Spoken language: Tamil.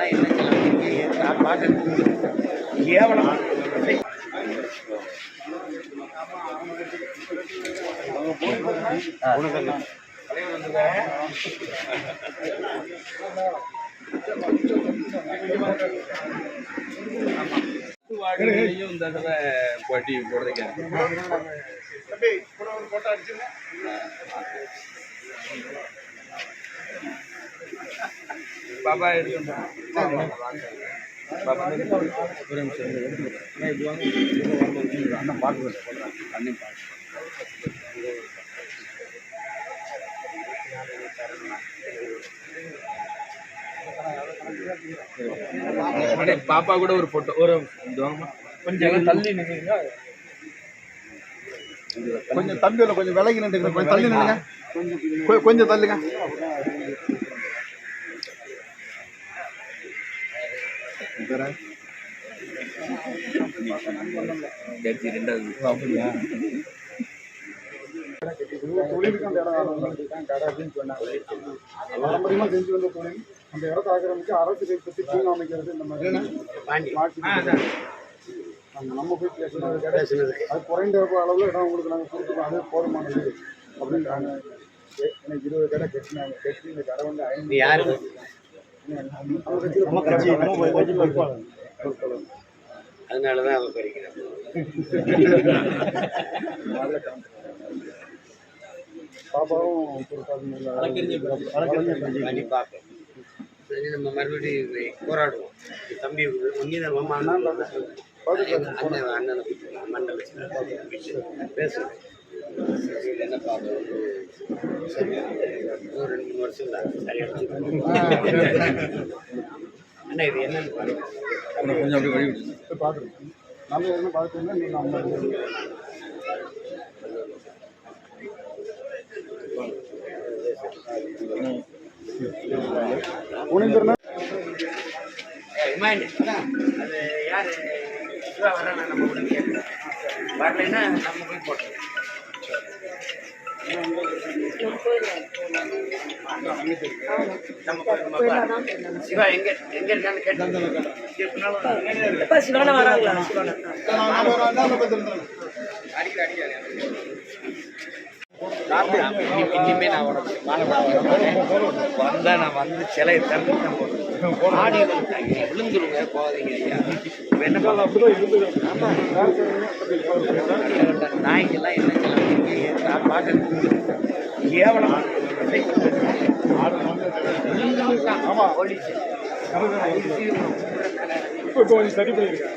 எல்லாம் என்ன பாட்டு கேவலம். வாடிக்கையும் இந்த தடவை போட்டி போடுறதுக்கு பாபா ஒரு நிமிஷம் இது வாங்க அண்ணன் பார்க்குறேன் அண்ணன் பார்க்க பாப்பா கூட ஒரு போட்டோ ஒரு கொஞ்சம் தள்ளி நின்னீங்க கொஞ்சம் தம்பியில் கொஞ்சம் விலகி நின்றுங்க கொஞ்சம் தள்ளி நின்றுங்க கொஞ்சம் தள்ளுங்க. ஜட்ஜி ரெண்டாவது தொழிலுக்கு அந்த இடம் கடை அப்படின்னு சொன்னாங்க பாரம்பரியமாக செஞ்சு வந்த தொழில். அந்த இடத்த ஆக்கிரமிச்சு அரசு கைப்பற்றி பூங்கா அமைக்கிறது இந்த மாதிரி. நம்ம போய் பேசுனது. கிடையாது அது குறைந்த அளவில் இடம் உங்களுக்கு நாங்கள் கொடுத்துருக்கோம். அது போதுமானது. அப்படின்றாங்க. எனக்கு இருபது கடை கட்டினாங்க. கட்டி இந்த கடை வந்து ஐநூறு அதனால தான் அவன் பறிக்கிறான். பாப்பாவும் பொறுப்பாளர் பார்ப்போம். சரி நம்ம மறுபடியும் போராடுவோம். தம்பி ஒன்னிதான் மாமா அண்ணன் அண்ணன் அண்ணனை மண்டல பேசுவேன் சரி, என்ன சரி ஒரு ரெண்டு மூணு வருஷம் தான் அண்ணா இது என்னன்னு பாருங்க கொஞ்சம் அப்படி வழி பார்த்துருக்கோம் நம்ம என்ன பார்த்துருந்தா நீங்கள் நம்ம உணிந்திருந்தா அது யார் நம்ம உடனே? வரலைன்னா நம்ம போய் போட்டோம் சிவா எங்க எங்க இருக்கான்னு கேட்டு எப்ப வராங்களா சிவானா அடிக்கடி அடிக்கடி இனிமே நான் வந்தா நான் வந்து சிலையை திறந்து தான் ஆடி விழுந்துருங்க போகாதீங்க. ஐயா இப்ப என்ன ஆமா நாய்க்கெல்லாம் என்ன சொல்லலாம் பாட்டு கேவலம். ஆமா போலீஸ். இப்போ கொஞ்சம் சரி பண்ணியிருக்கேன்